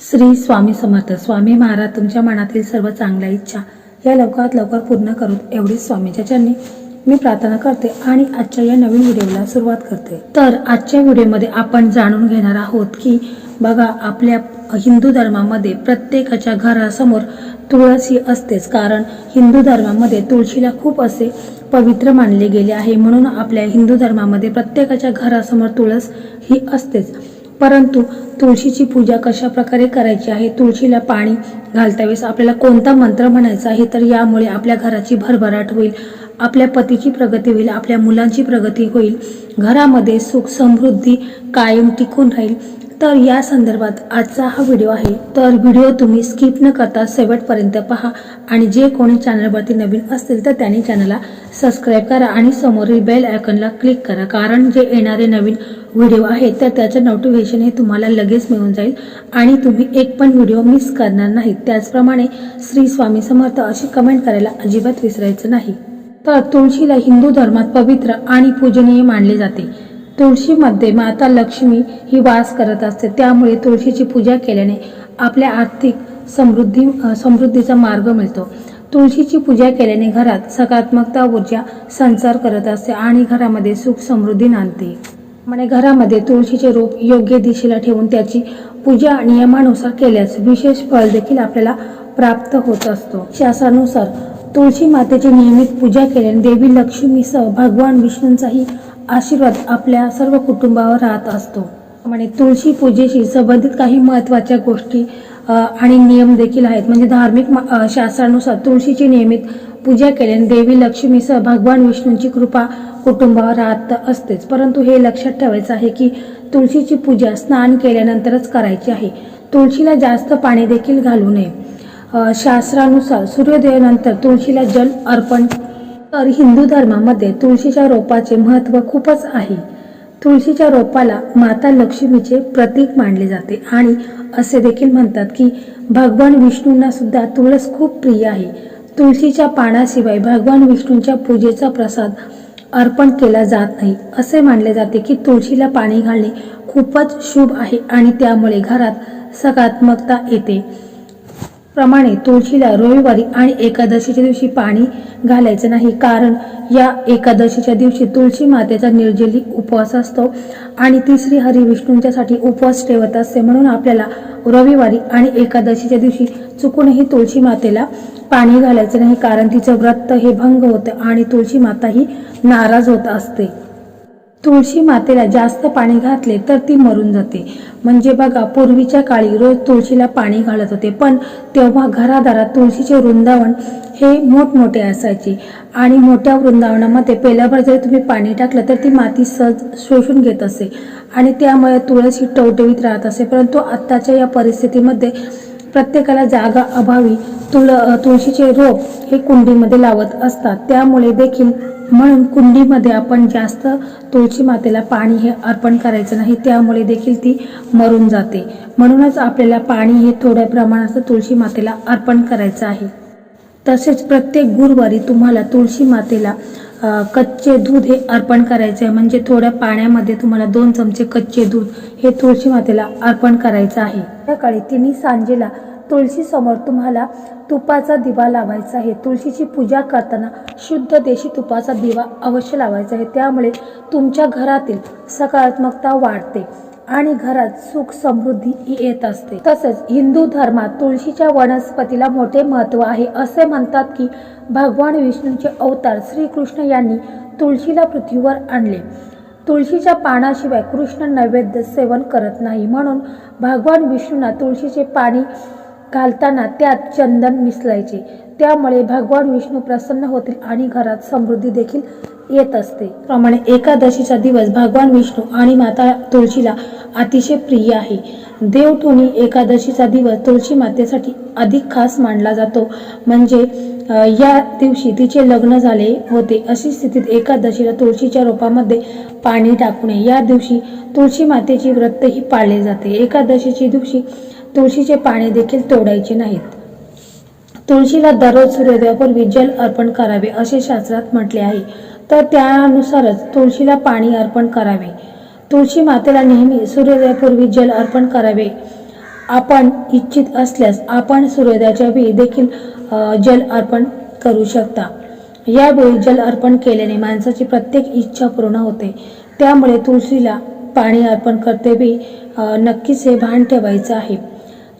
श्री स्वामी समर्थ. स्वामी महाराज तुमच्या मनातील सर्व चांगल्या इच्छा या लवकरात लवकर पूर्ण करून एवढी स्वामीच्या चरणी मी प्रार्थना करते आणि आजच्या या नवीन व्हिडिओला सुरुवात करते. तर आजच्या व्हिडिओमध्ये आपण जाणून घेणार आहोत की बघा आपल्या हिंदू धर्मामध्ये प्रत्येकाच्या घरासमोर तुळस असतेच. कारण हिंदू धर्मामध्ये तुळशीला खूप असे पवित्र मानले गेले आहे. म्हणून आपल्या हिंदू धर्मामध्ये प्रत्येकाच्या घरासमोर तुळस ही असतेच. परंतु तुळशीची पूजा कशा प्रकारे करायची आहे? तुळशीला पाणी घालतावेळेस आपल्याला कोणता मंत्र म्हणायचा आहे? तर यामुळे आपल्या घराची भरभराट होईल आपल्या पतीची प्रगती होईल आपल्या मुलांची प्रगती होईल घरामध्ये सुख समृद्धी कायम टिकून राहील. तर या संदर्भात आजचा हा व्हिडिओ आहे. तर व्हिडिओ तुम्ही स्किप न करता शेवटपर्यंत पहा आणि जे कोणी चॅनलवरती नवीन असतील तर त्यांनी चॅनलला सबस्क्राईब करा आणि समोरील बेल आयकॉनला क्लिक करा. कारण जे येणारे नवीन व्हिडिओ आहेत तर त्याचं नोटिफिकेशन हे तुम्हाला लगेच मिळून जाईल आणि तुम्ही एक पण व्हिडिओ मिस करणार नाही त्याचप्रमाणे श्री स्वामी समर्थ अशी कमेंट करायला अजिबात विसरायचं नाही. तर तुळशीला हिंदू धर्मात पवित्र आणि पूजनीय मानले जाते. तुळशीमध्ये माता लक्ष्मी ही वास करत असते. त्यामुळे तुळशीची पूजा केल्याने आपल्या आर्थिक समृद्धी समृद्धीचा मार्ग मिळतो. तुळशीची पूजा केल्याने घरात सकारात्मकता ऊर्जा संचार करत असते आणि घरामध्ये सुख समृद्धी नांदते. म्हणजे घरामध्ये तुळशीचे रोप योग्य दिशेला ठेवून त्याची पूजा नियमानुसार केल्यास विशेष फळ देखील आपल्याला प्राप्त होत असतो. शास्त्रानुसार तुळशी मातेची नियमित पूजा केल्याने देवी लक्ष्मीसह भगवान विष्णूंचाही आशीर्वाद आपल्या सर्व कुटुंबावर राहत असतो. म्हणजे तुळशी पूजेशी संबंधित काही महत्त्वाच्या गोष्टी आणि नियम देखील आहेत. म्हणजे धार्मिक मा- शास्त्रानुसार तुळशीची नियमित पूजा केल्याने देवी लक्ष्मीसह भगवान विष्णूंची कृपा कुटुंबावर राहत असतेच. परंतु हे लक्षात ठेवायचं आहे की तुळशीची पूजा स्नान केल्यानंतरच करायची आहे. तुळशीला जास्त पाणी देखील घालू नये. शास्त्रानुसार सूर्योदयानंतर तुळशीला जल अर्पण तर हिंदू धर्मामध्ये तुळशीच्या रोपाचे महत्त्व खूपच आहे. तुळशीच्या रोपाला माता लक्ष्मीचे प्रतीक मानले जाते आणि असे देखील म्हणतात की भगवान विष्णूंना सुद्धा तुळस खूप प्रिय आहे. तुळशीच्या पानाशिवाय भगवान विष्णूंच्या पूजेचा प्रसाद अर्पण केला जात नाही. असे मानले जाते की तुळशीला पाणी घालणे खूपच शुभ आहे आणि त्यामुळे घरात सकारात्मकता येते. प्रमाणे तुळशीला रविवारी आणि एकादशीच्या दिवशी पाणी घालायचं नाही. कारण या एकादशीच्या दिवशी तुळशी मातेचा निर्जली उपवास असतो आणि तिसरी हरी विष्णूंच्यासाठी उपवास ठेवत असते. म्हणून आपल्याला रविवारी आणि एकादशीच्या दिवशी चुकूनही तुळशी मातेला पाणी घालायचं नाही. कारण तिचं व्रत हे भंग होतं आणि तुळशी माता ही नाराज होत असते. तुळशी मातेला जास्त पाणी घातले तर ती मरून जाते. म्हणजे बघा पूर्वीच्या काळी रोज तुळशीला पाणी घालत होते पण तेव्हा घरादारात तुळशीचे वृंदावन हे मोठमोठे असायचे. आणि मोठ्या वृंदावनामध्ये पेल्यावर जरी तुम्ही पाणी टाकलं तर ती माती सहज शोषून घेत असे. आणि त्यामुळे तुळस ही टवटवीत राहत असे परंतु आत्ताच्या या परिस्थितीमध्ये प्रत्येकाला जागा अभावी तुळ तुळशीचे रोप हे कुंडीमध्ये लावत असतात. त्यामुळे देखील म्हणून कुंडीमध्ये आपण जास्त तुळशी मातेला पाणी हे अर्पण करायचं नाही त्यामुळे देखील ती मरून जाते. म्हणूनच आपल्याला पाणी हे थोड्या प्रमाणात तुळशी मातेला अर्पण करायचं आहे. तसेच प्रत्येक गुरुवारी तुम्हाला तुळशी मातेला कच्चे दूध हे अर्पण करायचे आहे म्हणजे थोड्या पाण्यामध्ये तुम्हाला दोन चमचे कच्चे दूध हे तुळशी मातेला अर्पण करायचं आहे. सकाळी तिन्ही सांजेला तुळशी समोर तुम्हाला तुपाचा दिवा लावायचा आहे. तुळशीची पूजा करताना शुद्ध देशी तुपाचा दिवा अवश्य लावायचा आहे. त्यामुळे तुमच्या घरातील सकारात्मकता वाढते. आणि घरात सुख समृद्धी येत असते. तसेच हिंदू धर्मात तुळशीच्या वनस्पतीला मोठे महत्त्व आहे. असे म्हणतात की भगवान विष्णूंचे अवतार श्रीकृष्ण यांनी तुळशीला पृथ्वीवर आणले. तुळशीच्या पानाशिवाय कृष्ण नैवेद्य सेवन करत नाही. म्हणून भगवान विष्णूंना तुळशीचे पाणी घालताना त्यात चंदन मिसळायचे. त्यामुळे भगवान विष्णू प्रसन्न होतील आणि घरात समृद्धी देखील येत असते. प्रमाणे एकादशीचा दिवस भगवान विष्णू आणि माता तुळशीला अतिशय प्रिय आहे. देवठोणी एकादशीचा दिवस तुळशी मातेसाठी अधिक खास मानला जातो. म्हणजे या दिवशी तिचे लग्न झाले होते अशी स्थितीत एकादशीला तुळशीच्या रोपामध्ये पाणी टाकू नये या दिवशी तुळशी मातेची व्रतही पाळले जाते. एकादशीच्या दिवशी तुळशीचे पाणी देखील तोडायचे नाहीत. तुळशीला दररोज सूर्योदयापूर्वी जल अर्पण करावे असे शास्त्रात म्हटले आहे. तर त्यानुसारच तुळशीला पाणी अर्पण करावे. तुळशी मातेला नेहमी सूर्योदयापूर्वी जल अर्पण करावे. आपण इच्छित असल्यास आपण सूर्योदयाच्या वेळी देखील जल अर्पण करू शकता. यावेळी जल अर्पण केल्याने माणसाची प्रत्येक इच्छा पूर्ण होते. त्यामुळे तुळशीला पाणी अर्पण करतेवेळी नक्कीच हे भान ठेवायचं आहे.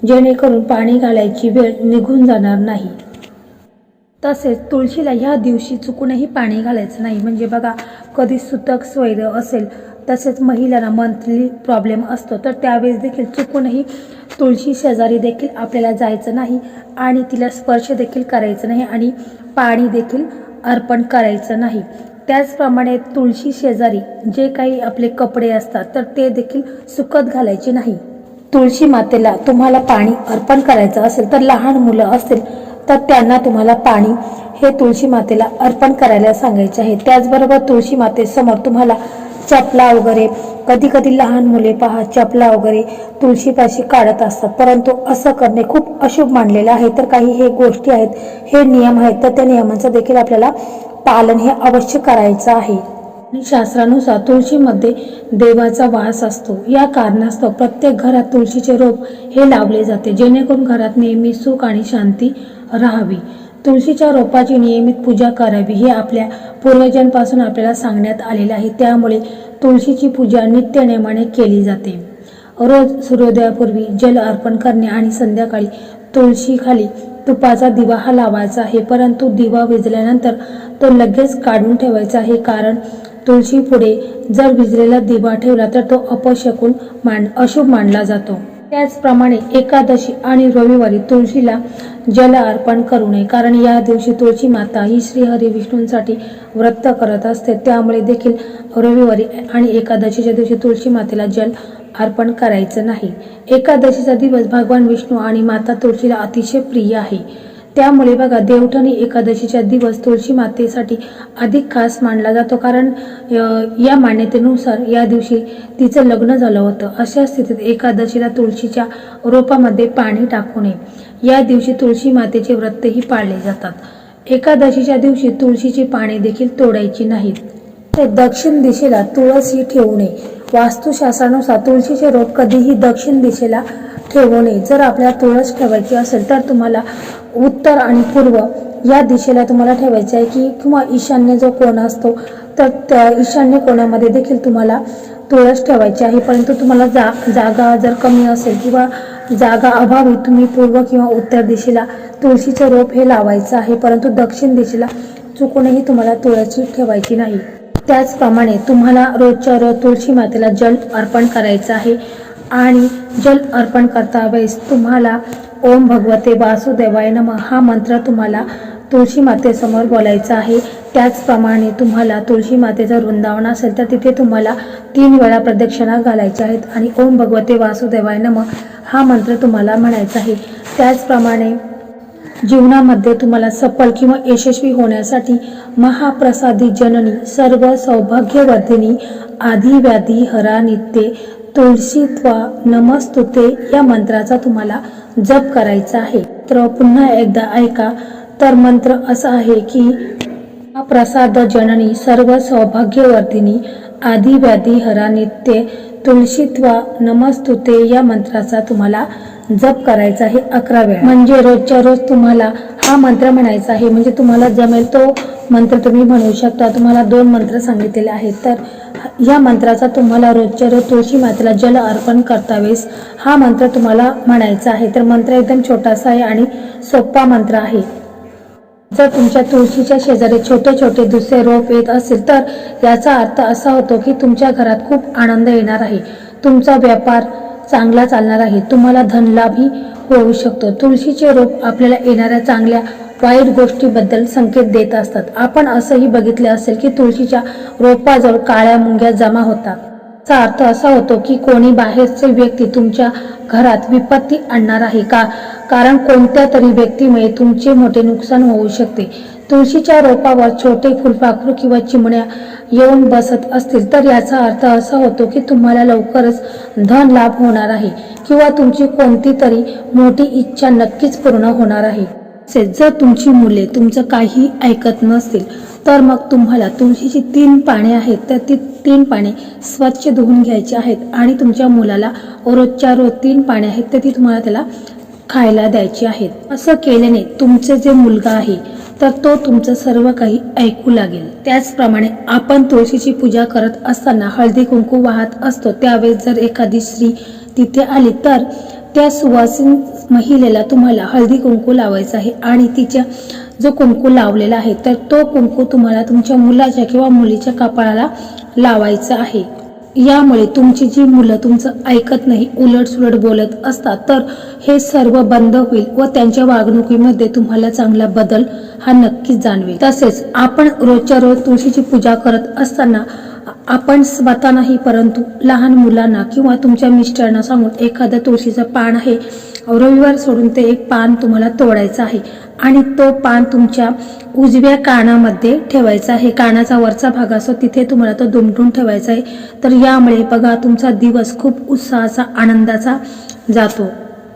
जेणेकरून पाणी घालायची वेळ निघून जाणार नाही. तसेच तुळशीला ह्या दिवशी चुकूनही पाणी घालायचं नाही. म्हणजे बघा कधी सुतक स्वैर असेल तसेच महिलांना मंथली प्रॉब्लेम असतो तर त्यावेळेस देखील चुकूनही तुळशी शेजारी देखील आपल्याला जायचं नाही आणि तिला स्पर्श देखील करायचं नाही आणि पाणी देखील अर्पण करायचं नाही. त्याचप्रमाणे तुळशी शेजारी जे काही आपले कपडे असतात तर ते देखील सुकत घालायचे नाही. तुळशी मातेला तुम्हाला पाणी अर्पण करायचं असेल तर लहान मुलं असतील तर त्यांना तुम्हाला पाणी हे तुळशी मातेला अर्पण करायला सांगायचे आहे. त्याचबरोबर तुळशी मातेसमोर तुम्हाला चपला वगैरे कधी कधी लहान मुले पहा चपला वगैरे तुळशीपाशी काढत असतात. परंतु असं करणे खूप अशुभ मानलेलं आहे. तर काही हे गोष्टी आहेत हे नियम आहेत तर त्या नियमांचं देखील आपल्याला पालन हे अवश्य करायचं आहे. शास्त्रानुसार तुळशीमध्ये देवाचा वास असतो. या कारणास्तव प्रत्येक घरात तुळशीचे रोप हे लावले जाते. जेणेकरून घरात नेहमी सुख आणि शांती राहावी. तुळशीच्या रोपाची नियमित पूजा करावी हे आपल्या पूर्वजांपासून आपल्याला सांगण्यात आलेले आहे. त्यामुळे तुळशीची पूजा नित्यनेमाने केली जाते. रोज सूर्योदयापूर्वी जल अर्पण करणे आणि संध्याकाळी तुळशीखाली तुपाचा दिवा हा लावायचा आहे. परंतु दिवा विजल्यानंतर तो लगेच काढून ठेवायचा आहे. कारण तुळशी पुढे जर भिजलेला दिवा ठेवला तर तो अपशकून मान अशुभ मानला जातो. त्याचप्रमाणे एकादशी आणि रविवारी तुळशीला जल अर्पण करू नये कारण या दिवशी तुळशी माता ही श्रीहरी विष्णूंसाठी व्रत करत असते. त्यामुळे देखील रविवारी आणि एकादशीच्या दिवशी तुळशी मातेला जल अर्पण करायचं नाही. एकादशीचा दिवस भगवान विष्णू आणि माता तुळशीला अतिशय प्रिय आहे. त्यामुळे बघा देवठणी एकादशीच्या दिवस तुळशी मातेसाठी अधिक खास मानला जातो. कारण या मान्यतेनुसार या दिवशी तिचं लग्न झालं होतं. अशा स्थितीत एकादशीला तुळशीच्या रोपामध्ये पाणी टाकू नये. या दिवशी तुळशी मातेचे व्रतही पाळले जातात. एकादशीच्या दिवशी तुळशीची पाने देखील तोडायची नाहीत. तर दक्षिण दिशेला तुळस ही ठेवू नये. वास्तुशास्त्रानुसार तुळशीचे रोप कधीही दक्षिण दिशेला ठेवू नये जर आपल्याला तुळस ठेवायची असेल तर तुम्हाला उत्तर आणि पूर्व या दिशेला तुम्हाला ठेवायचं आहे की किंवा ईशान्य जो कोण असतो तर त्या ईशान्य कोणामध्ये देखील तुम्हाला तुळस ठेवायची आहे. परंतु तुम्हाला जा जागा जर कमी असेल किंवा जागा अभावी तुम्ही पूर्व किंवा उत्तर दिशेला तुळशीचं रोप हे लावायचं आहे परंतु दक्षिण दिशेला चुकूनही तुम्हाला तुळशी ठेवायची नाही. त्याचप्रमाणे तुम्हाला रोजच्या रोज तुळशी मातेला जल अर्पण करायचं आहे. आणि जल अर्पण करता वेळेस तुम्हाला ओम भगवते वासुदेवाय नम. हा मंत्र तुम्हाला तुळशी मातेसमोर बोलायचा आहे. त्याचप्रमाणे तुम्हाला तुळशी मातेचं वृंदावन असेल तर तिथे तुम्हाला तीन वेळा प्रदक्षिणा घालायच्या आहेत आणि ओम भगवते वासुदेवाय नम. हा मंत्र तुम्हाला म्हणायचा आहे. त्याचप्रमाणे जीवनामध्ये तुम्हाला सफल किंवा यशस्वी होण्यासाठी महाप्रसादी जननी सर्व सौभाग्यवर्धिनी आधी व्याधी हरा नित्ये तुळशीत्वा नमस्तुते या मंत्राचा तुम्हाला जप करायचा आहे. तर पुन्हा एकदा ऐका. तर मंत्र असा आहे की प्रसाद जननी सर्व सौभाग्यवर्धिनी आदिव्याधी हरा नित्य तुळशीत्वा नमस्तुते या मंत्राचा तुम्हाला जप करायचा आहे अकरा वेळा म्हणजे रोजच्या रोज तुम्हाला हा मंत्र म्हणायचा आहे. म्हणजे तुम्हाला जमेल तो मंत्र तुम्ही म्हणू शकता. तुम्हाला दोन मंत्र सांगितलेले आहेत. तर या मंत्राचा तुम्हाला रोजच्या रोज तुळशी मातेला जल अर्पण करतावेस हा मंत्र तुम्हाला म्हणायचा आहे. तर मंत्र एकदम छोटासा आहे आणि सोपा मंत्र आहे. जर तुमच्या तुळशीच्या शेजारी छोटे छोटे दुसरे रोप येत असेल तर याचा अर्थ असा होतो की तुमच्या घरात खूप आनंद येणार आहे. तुमचा व्यापार चांगला चालणार आहे. तुम्हाला धनलाभही होऊ शकतो. तुळशीचे रोप आपल्याला येणाऱ्या चांगल्या वाईट गोष्टीबद्दल संकेत देत असतात. आपण असंही बघितले असेल की तुळशीच्या रोपाजवळ काळ्या मुंग्या जमा होतात. चा अर्थ असा होतो की कोणी बाहेरचे व्यक्ती तुमच्या घरात विपत्ती आणणार आहे का? कारण कोणत्या तरी व्यक्तीमुळे तुमचे मोठे नुकसान होऊ शकते. तुळशीच्या रोपावर छोटे फुलपाखरू किंवा चिमण्या येऊन बसत असतील तर याचा अर्थ असा होतो की तुम्हाला लवकरच धन लाभ होणार आहे किंवा तुमची कोणती तरी मोठी इच्छा नक्कीच पूर्ण होणार आहे. तसेच जर तुमची मुले तुमचं काही ऐकत नसतील तर मग तुम्हाला तुळशीची तीन पाने आहेत तर ती तीन पाने स्वच्छ धुवून घ्यायची आहेत आणि तुमच्या मुलाला रोजच्या रोज तीन पाने आहेत तर ती तुम्हाला त्याला खायला द्यायची आहेत. असं केल्याने तुमचे जे मुलगा आहे तर तो तुमचं सर्व काही ऐकू लागेल. त्याचप्रमाणे आपण तुळशीची पूजा करत असताना हळदी कुंकू वाहत असतो. त्यावेळेस जर एखादी स्त्री तिथे आली तर त्या सुवासीन महिलेला तुम्हाला हळदी कुंकू लावायचा आहे आणि तिच्या जो कुंकू लावलेला आहे तर तो कुंकू तुम्हाला तुमच्या मुलाच्या किंवा मुलीच्या कपाळाला लावायचा आहे. यामुळे तुमची जी मुलं तुमचं ऐकत नाही उलटसुलट बोलत असतात तर हे सर्व बंद होईल व त्यांच्या वागणुकीमध्ये तुम्हाला चांगला बदल हा नक्कीच जाणवेल. तसेच आपण रोजच्या रोज तुळशीची पूजा करत असताना आपण स्वतः नाही परंतु लहान मुलांना किंवा तुमच्या मिस्टरांना सांगून एखादं तुळशीचं पान आहे रविवार सोडून ते एक पान तुम्हाला तोडायचं आहे आणि तो पान तुमच्या उजव्या कानामध्ये ठेवायचा आहे. कानाचा वरचा भाग असो तिथे तुम्हाला तो दुमटून ठेवायचा आहे. तर यामुळे बघा तुमचा दिवस खूप उत्साहाचा आनंदाचा जातो.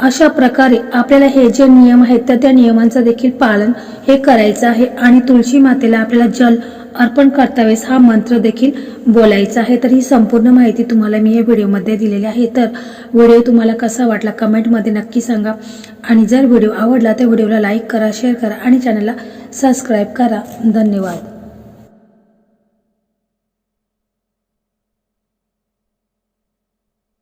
अशा प्रकारे आपल्याला हे जे नियम आहेत तर त्या नियमांचं देखील पालन हे करायचं आहे. आणि तुळशी मातेला आपल्याला जल अर्पण करता हा मंत्र देखील बोलायचा आहे. तर ही संपूर्ण माहिती तुम्हाला मी या व्हिडिओमध्ये दिलेली आहे. तर व्हिडिओ तुम्हाला कसा वाटला कमेंटमध्ये नक्की सांगा. आणि जर व्हिडिओ आवडला तर व्हिडिओला लाईक करा शेअर करा आणि चॅनलला सबस्क्राईब करा. धन्यवाद.